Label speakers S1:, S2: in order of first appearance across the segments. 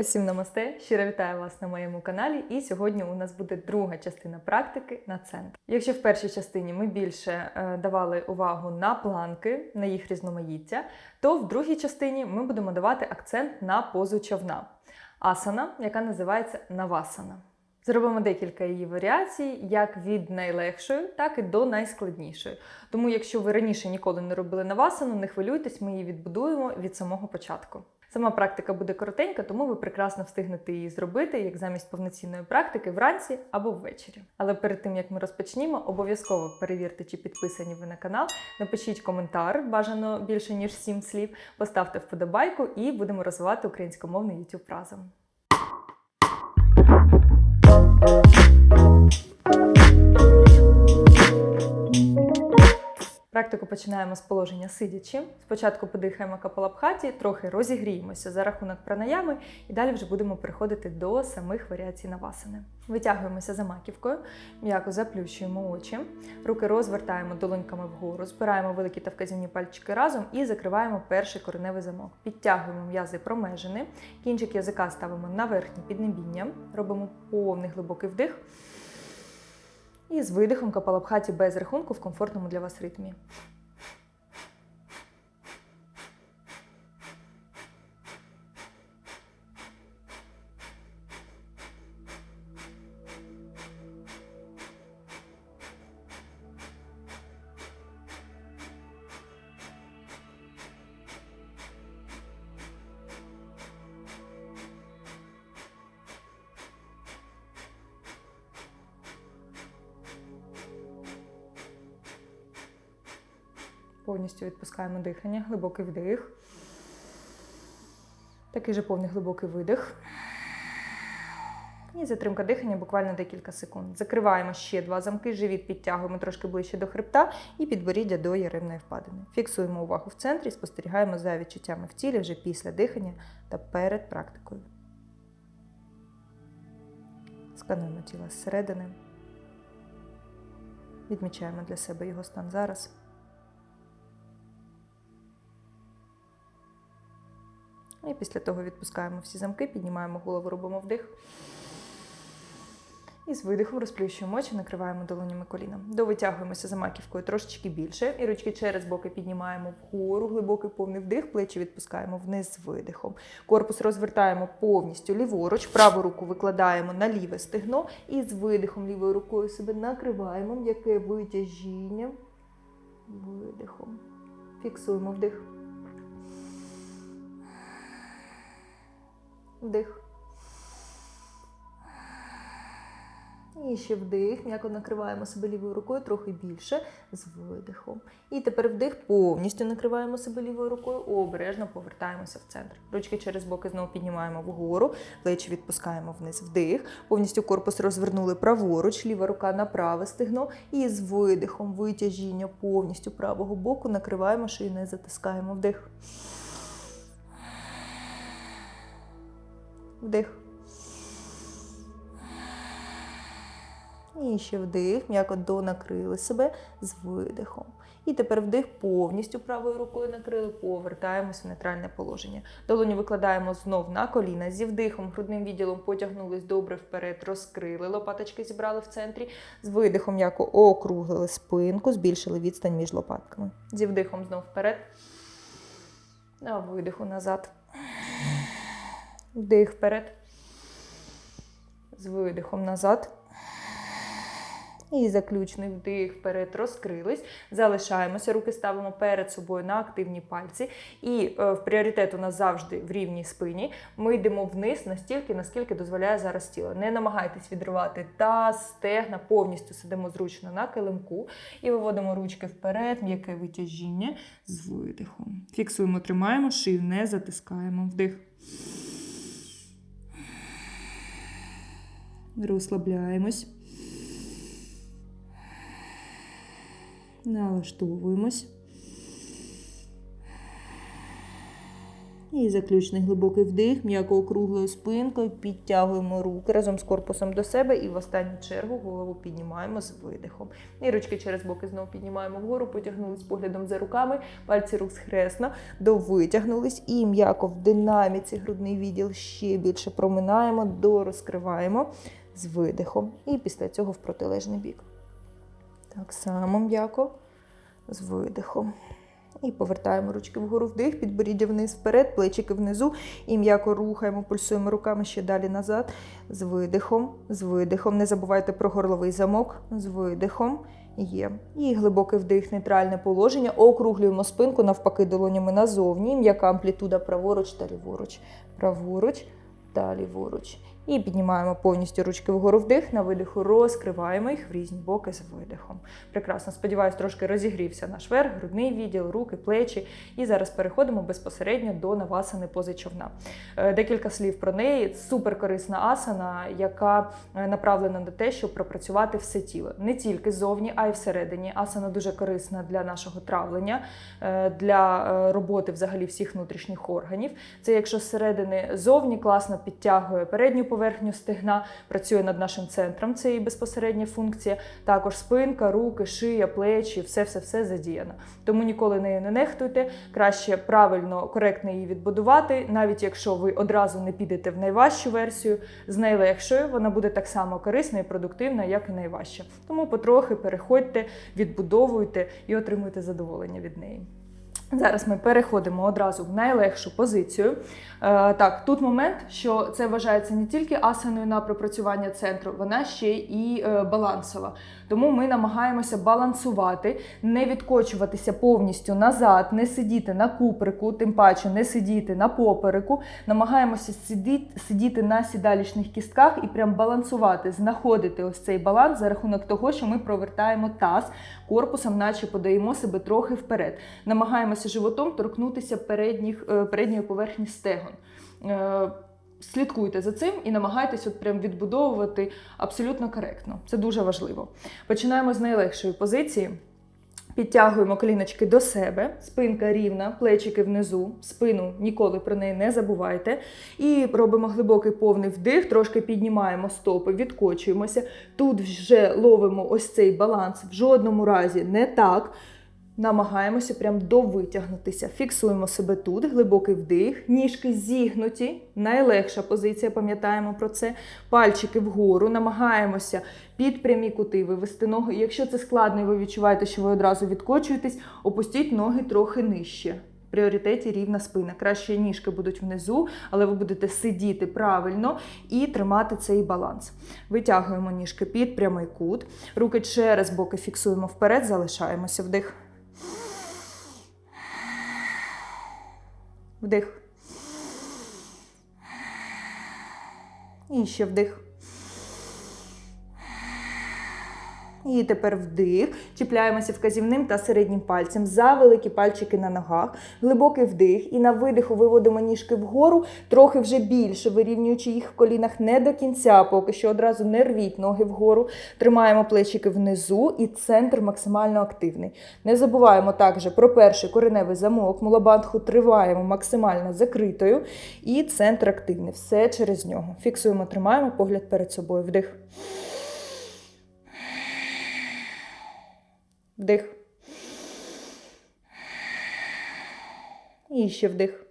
S1: Усім намасте! Щиро вітаю вас на моєму каналі. І сьогодні у нас буде друга частина практики на центр. Якщо в першій частині ми більше е, давали увагу на планки, на їх різноманіття, то в другій частині ми будемо давати акцент на позу човна асана, яка називається навасана. Зробимо декілька її варіацій, як від найлегшої, так і до найскладнішої. Тому, якщо ви раніше ніколи не робили навасану, не хвилюйтесь, ми її відбудуємо від самого початку. Сама практика буде коротенька, тому ви прекрасно встигнете її зробити як замість повноцінної практики вранці або ввечері. Але перед тим як ми розпочнімо, обов'язково перевірте, чи підписані ви на канал. Напишіть коментар, бажано більше ніж 7 слів, поставте вподобайку і будемо розвивати українськомовний YouTube разом. Практику починаємо з положення сидячи. Спочатку подихаємо капалабхаті, трохи розігріємося за рахунок пранаями, і далі вже будемо переходити до самих варіацій навасани. Витягуємося за маківкою, м'яко заплющуємо очі, руки розвертаємо долоньками вгору, збираємо великі та вказівні пальчики разом і закриваємо перший кореневий замок. Підтягуємо м'язи промежини, кінчик язика ставимо на верхнє піднебіння, робимо повний глибокий вдих. І з видихом капалабхаті без рахунку в комфортному для вас ритмі. Відпускаємо дихання, глибокий вдих. Такий же повний глибокий видих. І затримка дихання буквально декілька секунд. Закриваємо ще два замки, живіт підтягуємо трошки ближче до хребта і підборіддя до яремної впадини. Фіксуємо увагу в центрі, спостерігаємо за відчуттями в тілі вже після дихання та перед практикою. Скануємо тіло зсередини. Відмічаємо для себе його стан зараз. І після того відпускаємо всі замки, піднімаємо голову, робимо вдих. І з видихом розплющуємо очі, накриваємо долонями коліна. Довитягуємося за маківкою трошечки більше. І ручки через боки піднімаємо вгору, глибокий повний вдих, плечі відпускаємо вниз з видихом. Корпус розвертаємо повністю ліворуч, праву руку викладаємо на ліве стегно і з видихом лівою рукою себе накриваємо м'яке витяжіння. Видихом. Фіксуємо вдих. Вдих. І ще вдих. М'яко накриваємо себе лівою рукою трохи більше з видихом. І тепер вдих повністю накриваємо себе лівою рукою, обережно повертаємося в центр. Ручки через боки знову піднімаємо вгору, плечі відпускаємо вниз. Вдих. Повністю корпус розвернули праворуч, ліва рука на праве стегно. І з видихом витяжіння повністю правого боку накриваємо шию, не затискаємо. Вдих. Вдих. І ще вдих, м'яко донакрили себе з видихом. І тепер вдих повністю правою рукою накрили, повертаємося в нейтральне положення. Долоні викладаємо знов на коліна зі вдихом, грудним відділом потягнулись добре вперед, розкрили, лопаточки зібрали в центрі. З видихом м'яко округлили спинку, збільшили відстань між лопатками. Зі вдихом знов вперед. На видиху назад. Вдих вперед. З видихом назад. І заключний вдих вперед розкрились. Залишаємося, руки ставимо перед собою на активні пальці. І е, в пріоритет у нас завжди в рівній спині. Ми йдемо вниз настільки, наскільки дозволяє зараз тіло. Не намагайтесь відривати таз, стегна, повністю сидимо зручно на килимку і виводимо ручки вперед, м'яке витяжіння з видихом. Фіксуємо, тримаємо, шию не затискаємо. Вдих. Розслабляємось. Налаштовуємось. І заключний глибокий вдих, м'яко округлою спинкою, підтягуємо руки разом з корпусом до себе і в останню чергу голову піднімаємо з видихом. І ручки через боки знову піднімаємо вгору, потягнулись поглядом за руками, пальці рук схресно, довитягнулись і м'яко в динаміці грудний відділ ще більше проминаємо, дорозкриваємо з видихом. І після цього в протилежний бік. Так само м'яко з видихом. І повертаємо ручки вгору вдих, підборіддя вниз вперед, плечики внизу. І м'яко рухаємо, пульсуємо руками ще далі назад. З видихом, з видихом. Не забувайте про горловий замок. З видихом. Є. І глибокий вдих, нейтральне положення. Округлюємо спинку, навпаки, долонями назовні. М'яка амплітуда праворуч та ліворуч. Праворуч та ліворуч. І піднімаємо повністю ручки вгору вдих, на видиху розкриваємо їх в різні боки з видихом. Прекрасно, сподіваюсь, трошки розігрівся наш верх, грудний відділ, руки, плечі. І зараз переходимо безпосередньо до навасани пози човна. Е, Декілька слів про неї. Суперкорисна асана, яка е, направлена на те, щоб пропрацювати все тіло. Не тільки ззовні, а й всередині. Асана дуже корисна для нашого травлення, е, для роботи взагалі всіх внутрішніх органів. Це якщо зсередини зовні класно підтягує передню поверхню стегна, працює над нашим центром, це її безпосередня функція. Також спинка, руки, шия, плечі, все-все-все задіяно. Тому ніколи нею не нехтуйте. Краще правильно, коректно її відбудувати, навіть якщо ви одразу не підете в найважчу версію, з найлегшою вона буде так само корисна і продуктивна, як і найважча. Тому потрохи переходьте, відбудовуйте і отримуйте задоволення від неї. Зараз ми переходимо одразу в найлегшу позицію. Е, так, тут момент, що це вважається не тільки асаною на пропрацювання центру, вона ще і е, балансова. Тому ми намагаємося балансувати, не відкочуватися повністю назад, не сидіти на куприку, тим паче не сидіти на попереку. Намагаємося сидіти, сидіти на сідалічних кістках і прям балансувати, знаходити ось цей баланс за рахунок того, що ми провертаємо таз корпусом, наче подаємо себе трохи вперед. Намагаємося животом торкнутися передніх, е, передньої поверхні стегон. Слідкуйте за цим і намагайтесь от прям відбудовувати абсолютно коректно. Це дуже важливо. Починаємо з найлегшої позиції. Підтягуємо коліночки до себе, спинка рівна, плечики внизу, спину ніколи про неї не забувайте. І робимо глибокий повний вдих, трошки піднімаємо стопи, відкочуємося. Тут вже ловимо ось цей баланс. В жодному разі не так. Намагаємося прям довитягнутися. Фіксуємо себе тут, глибокий вдих, ніжки зігнуті. Найлегша позиція, пам'ятаємо про це. Пальчики вгору, намагаємося під прямі кути вивести ноги. Якщо це складно і ви відчуваєте, що ви одразу відкочуєтесь, опустіть ноги трохи нижче. В пріоритеті рівна спина. Краще ніжки будуть внизу, але ви будете сидіти правильно і тримати цей баланс. Витягуємо ніжки під прямий кут. Руки через боки фіксуємо вперед, залишаємося вдих. Вдих. І ще вдих. І тепер вдих. Чіпляємося вказівним та середнім пальцем за великі пальчики на ногах. Глибокий вдих. І на видиху виводимо ніжки вгору, трохи вже більше, вирівнюючи їх в колінах не до кінця, поки що одразу не рвіть ноги вгору. Тримаємо плечики внизу і центр максимально активний. Не забуваємо також про перший кореневий замок. Мулабандху триваємо максимально закритою. І центр активний. Все через нього. Фіксуємо, тримаємо погляд перед собою. Вдих. Вдих. І ще вдих.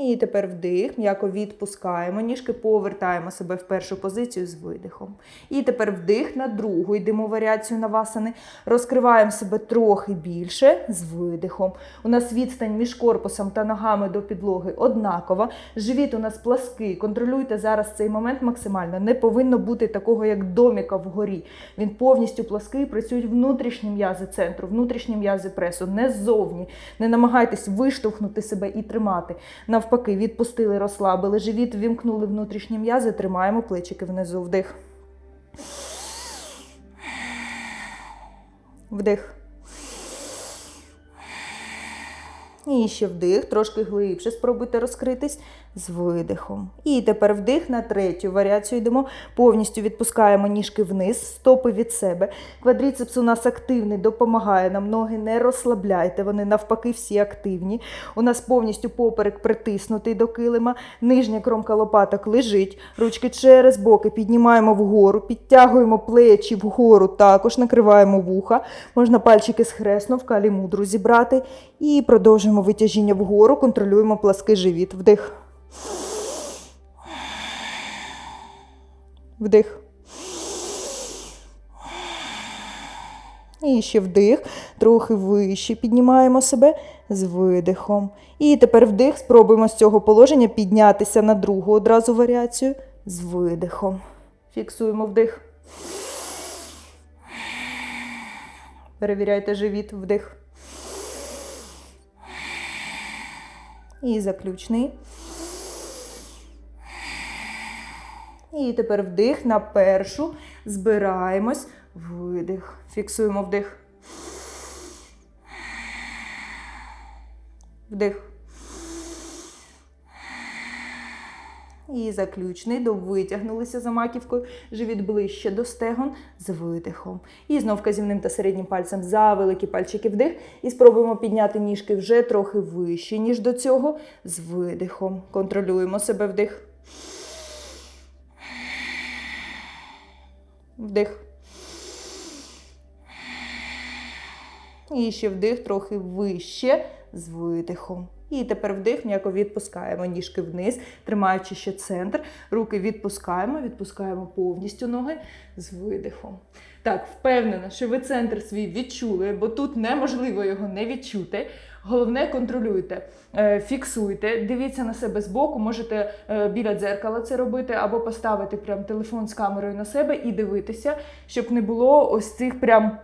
S1: І тепер вдих, м'яко відпускаємо, ніжки повертаємо себе в першу позицію з видихом. І тепер вдих на другу, йдемо варіацію на васани. Розкриваємо себе трохи більше з видихом. У нас відстань між корпусом та ногами до підлоги однакова. Живіт у нас плаский. Контролюйте зараз цей момент максимально. Не повинно бути такого, як доміка вгорі. Він повністю плаский, працюють внутрішні м'язи центру, внутрішні м'язи пресу, не ззовні. Не намагайтесь виштовхнути себе і тримати. Навпаки, відпустили, розслабили живіт, вімкнули внутрішні м'язи, тримаємо плечики внизу. Вдих. Вдих. І ще вдих, трошки глибше спробуйте розкритись з видихом. І тепер вдих на третю варіацію йдемо. Повністю відпускаємо ніжки вниз, стопи від себе. Квадріцепс у нас активний, допомагає нам. Ноги не розслабляйте, вони навпаки всі активні. У нас повністю поперек притиснутий до килима. Нижня кромка лопаток лежить. Ручки через боки піднімаємо вгору, підтягуємо плечі вгору, також накриваємо вуха. Можна пальчики схресно в калі мудру зібрати. І продовжуємо витяжіння вгору, контролюємо плаский живіт. Вдих. Вдих. І ще вдих, трохи вище піднімаємо себе з видихом. І тепер вдих, спробуємо з цього положення піднятися на другу одразу варіацію з видихом. Фіксуємо вдих. Перевіряйте живіт, вдих. І заключний. І тепер вдих на першу. Збираємось. Видих. Фіксуємо вдих. Вдих. І заключний. Довитягнулися за маківкою. Живіт ближче до стегон з видихом. І знов вказівним та середнім пальцем за великі пальчики вдих. І спробуємо підняти ніжки вже трохи вище, ніж до цього, з видихом. Контролюємо себе вдих. Вдих. І ще вдих трохи вище з видихом. І тепер вдих, м'яко відпускаємо ніжки вниз, тримаючи ще центр. Руки відпускаємо, відпускаємо повністю ноги з видихом. Так, впевнена, що ви центр свій відчули, бо тут неможливо його не відчути. Головне, контролюйте, е, фіксуйте, дивіться на себе збоку, можете е, біля дзеркала це робити, або поставити прям телефон з камерою на себе і дивитися, щоб не було ось цих прям.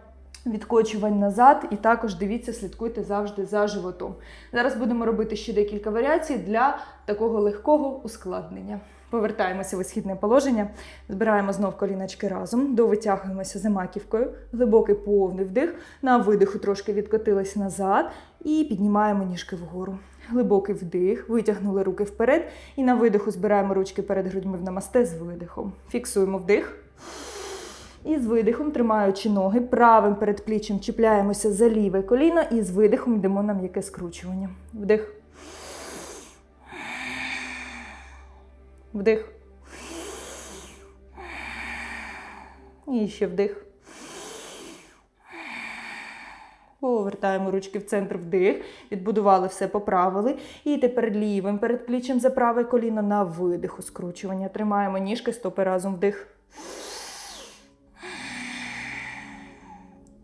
S1: Відкочувань назад, і також дивіться, слідкуйте завжди за животом. Зараз будемо робити ще декілька варіацій для такого легкого ускладнення. Повертаємося в висхідне положення, збираємо знов коліночки разом, довитягуємося за маківкою, глибокий повний вдих, на видиху трошки відкотились назад і піднімаємо ніжки вгору. Глибокий вдих, витягнули руки вперед, і на видиху збираємо ручки перед грудьми в намасте з видихом. Фіксуємо вдих. І з видихом, тримаючи ноги, правим передпліччям чіпляємося за ліве коліно і з видихом йдемо на м'яке скручування. Вдих. Вдих. І ще вдих. Повертаємо ручки в центр вдих, відбудували все, поправили. І тепер лівим передпліччям за праве коліно на видиху скручування. Тримаємо ніжки, стопи разом вдих.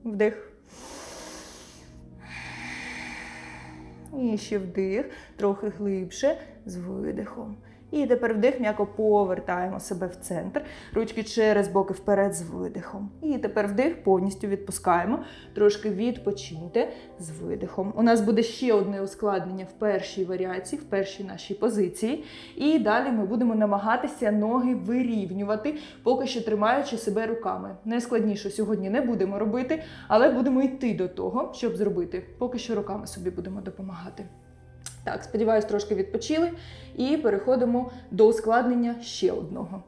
S1: Вдих. І ще вдих, трохи глибше з видихом. І тепер вдих, м'яко повертаємо себе в центр. Ручки через боки вперед з видихом. І тепер вдих, повністю відпускаємо. Трошки відпочиньте з видихом. У нас буде ще одне ускладнення в першій варіації, в першій нашій позиції. І далі ми будемо намагатися ноги вирівнювати, поки що тримаючи себе руками. Найскладніше сьогодні не будемо робити, але будемо йти до того, щоб зробити. Поки що руками собі будемо допомагати. Так, сподіваюсь, трошки відпочили. І переходимо до ускладнення ще одного.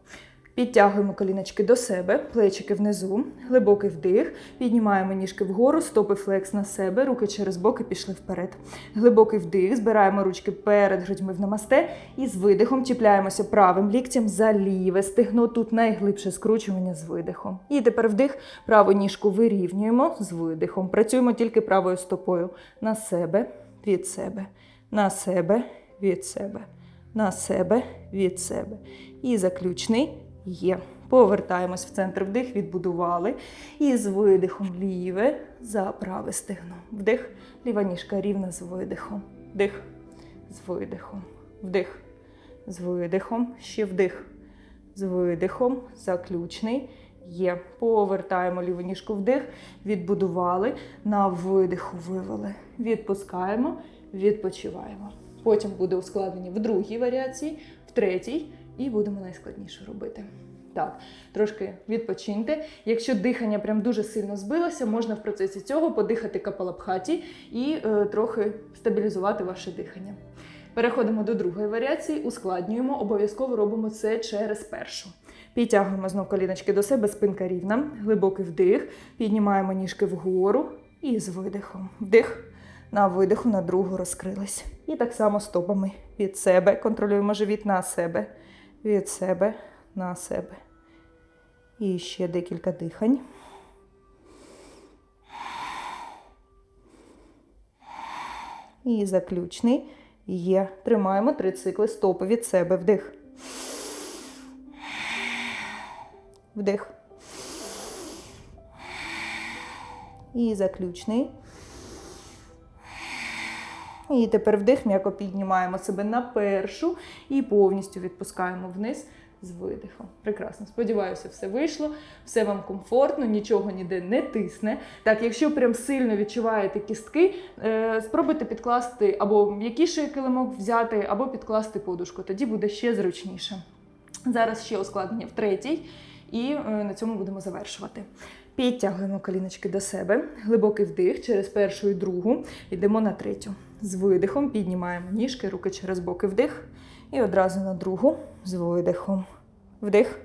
S1: Підтягуємо коліночки до себе, плечики внизу, глибокий вдих, піднімаємо ніжки вгору, стопи флекс на себе, руки через боки пішли вперед. Глибокий вдих, збираємо ручки перед грудьми в намасте і з видихом чіпляємося правим ліктем за ліве стегно. Тут найглибше скручування з видихом. І тепер вдих, праву ніжку вирівнюємо з видихом. Працюємо тільки правою стопою на себе, від себе, на себе, від себе, на себе, від себе. І заключний. Є. Повертаємось в центр вдих, відбудували. І з видихом ліве за праве стегно. Вдих, ліва ніжка рівна з видихом. Вдих, з видихом. Вдих, з видихом. Ще вдих. З видихом. Заключний. Є. Повертаємо ліву ніжку вдих, відбудували. На видиху вивели. Відпускаємо, відпочиваємо. Потім буде ускладнення в другій варіації, в третій, і будемо найскладніше робити. Так, трошки відпочиньте. Якщо дихання прям дуже сильно збилося, можна в процесі цього подихати капалабхаті і е, трохи стабілізувати ваше дихання. Переходимо до другої варіації, ускладнюємо, обов'язково робимо це через першу. Підтягуємо знов коліночки до себе, спинка рівна, глибокий вдих, піднімаємо ніжки вгору і з видихом. Вдих. На видиху на другу розкрились. І так само стопами від себе. Контролюємо живіт на себе. Від себе на себе. І ще декілька дихань. І заключний є. Тримаємо три цикли стопи від себе. Вдих. Вдих. І заключний. І тепер вдих, м'яко піднімаємо себе на першу і повністю відпускаємо вниз з видихом. Прекрасно. Сподіваюся, все вийшло, все вам комфортно, нічого ніде не тисне. Так, якщо прям сильно відчуваєте кістки, е, спробуйте підкласти або м'якіший килимок взяти, або підкласти подушку. Тоді буде ще зручніше. Зараз ще ускладнення в третій, і е, на цьому будемо завершувати. Підтягуємо коліночки до себе, глибокий вдих через першу і другу. Йдемо на третю. З видихом піднімаємо ніжки, руки через боки вдих. І одразу на другу з видихом. Вдих.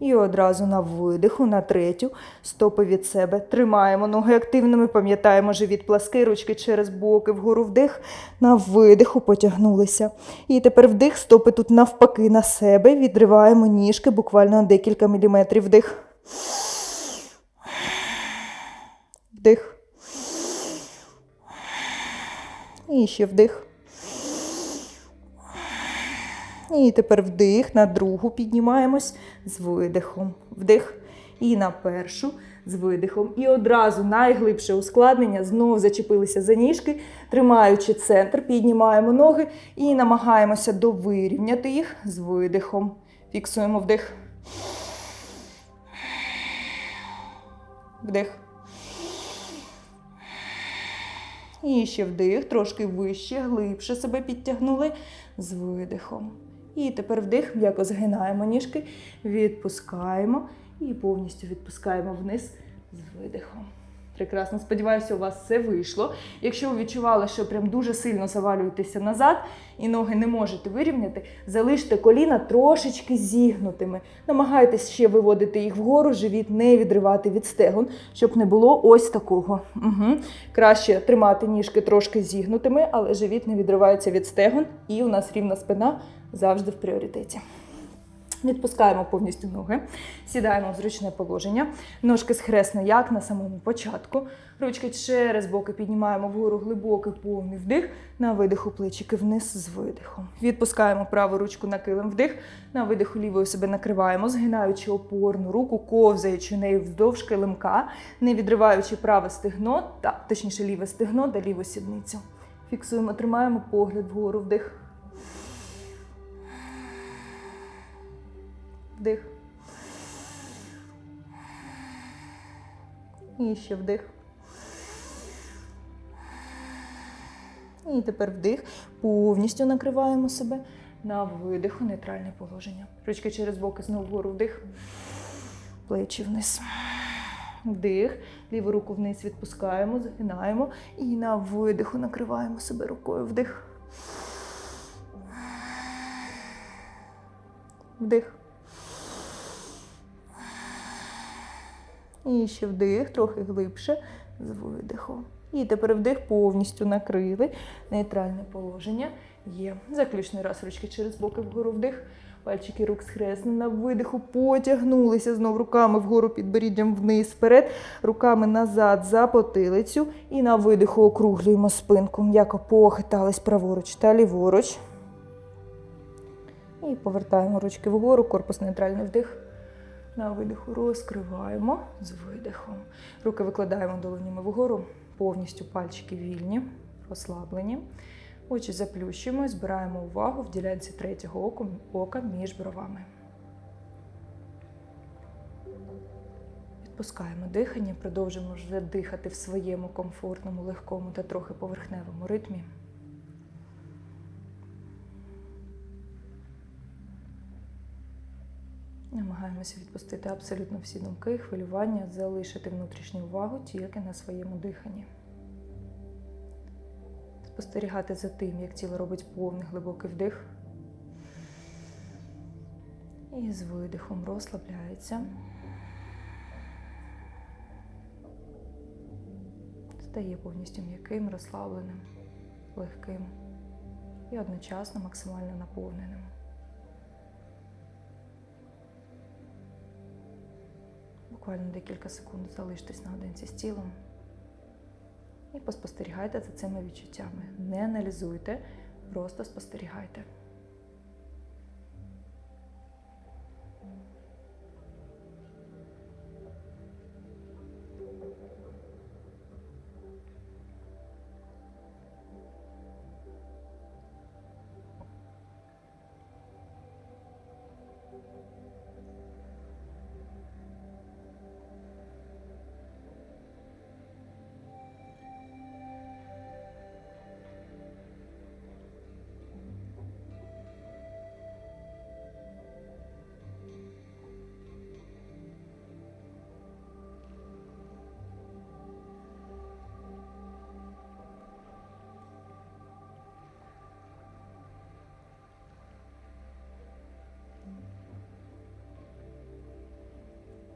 S1: І одразу на видиху, на третю. Стопи від себе. Тримаємо ноги активними, пам'ятаємо живіт плаский, ручки через боки, вгору вдих. На видиху потягнулися. І тепер вдих, стопи тут навпаки на себе. Відриваємо ніжки буквально на декілька міліметрів. Вдих. Вдих. І ще вдих. І тепер вдих на другу піднімаємось з видихом. Вдих. І на першу з видихом. І одразу найглибше ускладнення. Знов зачепилися за ніжки, тримаючи центр, піднімаємо ноги і намагаємося довирівняти їх з видихом. Фіксуємо вдих. Вдих. І ще вдих, трошки вище, глибше себе підтягнули з видихом. І тепер вдих, м'яко згинаємо ніжки, відпускаємо і повністю відпускаємо вниз з видихом. Прекрасно, сподіваюся, у вас все вийшло. Якщо ви відчували, що прям дуже сильно завалюєтеся назад і ноги не можете вирівняти, залиште коліна трошечки зігнутими. Намагайтесь ще виводити їх вгору, живіт не відривати від стегон, щоб не було ось такого. Угу. Краще тримати ніжки трошки зігнутими, але живіт не відривається від стегон, і у нас рівна спина завжди в пріоритеті. Відпускаємо повністю ноги, сідаємо в зручне положення. Ножки схресно, як на самому початку. Ручки через боки піднімаємо вгору глибокий повний вдих. На видиху плечики вниз з видихом. Відпускаємо праву ручку на килим вдих. На видиху лівою себе накриваємо, згинаючи опорну руку, ковзаючи нею вздовж килимка, не відриваючи праве стегно, так, точніше ліве стегно та ліву сідницю. Фіксуємо, тримаємо погляд вгору вдих. Вдих. І ще вдих. І тепер вдих. Повністю накриваємо себе на видиху, нейтральне положення. Ручки через боки знову вгору вдих. Плечі вниз. Вдих. Ліву руку вниз відпускаємо, загинаємо. І на видиху накриваємо себе рукою. Вдих. Вдих. І ще вдих, трохи глибше з видихом. І тепер вдих повністю накрили. Нейтральне положення є. Заключний раз ручки через боки вгору вдих. Пальчики рук схресні на видиху, потягнулися знов руками вгору підборіддям вниз вперед, руками назад за потилицю. І на видиху округлюємо спинку. М'яко похитались праворуч та ліворуч. І повертаємо ручки вгору, корпус нейтральний вдих. На видиху розкриваємо з видихом. Руки викладаємо долонями вгору, повністю пальчики вільні, розслаблені. Очі заплющуємо, збираємо увагу в ділянці третього оку, ока між бровами. Відпускаємо дихання, продовжуємо вже дихати в своєму комфортному, легкому та трохи поверхневому ритмі. Намагаємося відпустити абсолютно всі думки, хвилювання, залишити внутрішню увагу тільки на своєму диханні. Спостерігати за тим, як тіло робить повний глибокий вдих. І з видихом розслабляється. Стає повністю м'яким, розслабленим, легким і одночасно максимально наповненим. Буквально декілька секунд залиштесь наодинці з тілом і поспостерігайте за цими відчуттями. Не аналізуйте, просто спостерігайте.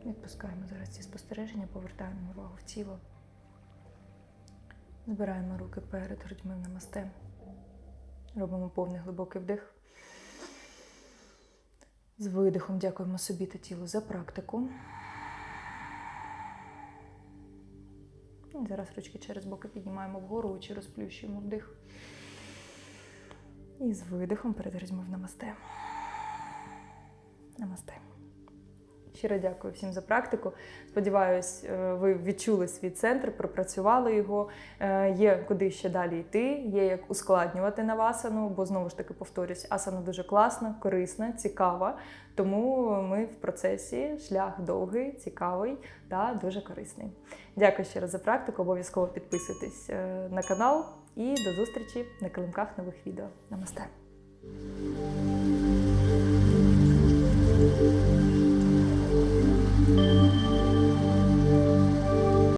S1: Відпускаємо зараз ці спостереження, повертаємо увагу в тіло. Збираємо руки перед грудьми в намасте. Робимо повний глибокий вдих. З видихом дякуємо собі та тілу за практику. І зараз ручки через боки піднімаємо вгору, очі розплющуємо вдих. І з видихом перед грудьми в намасте. Намасте. Щиро дякую всім за практику. Сподіваюсь, е, ви відчули свій центр, пропрацювали його. Е, Є куди ще далі йти, є як ускладнювати навасану, бо знову ж таки повторюсь, асана дуже класна, корисна, цікава. Тому ми в процесі шлях довгий, цікавий та дуже корисний. Дякую ще раз за практику. Обов'язково підписуйтесь е, на канал і до зустрічі на килимках нових відео. Намасте!
S2: Thank you.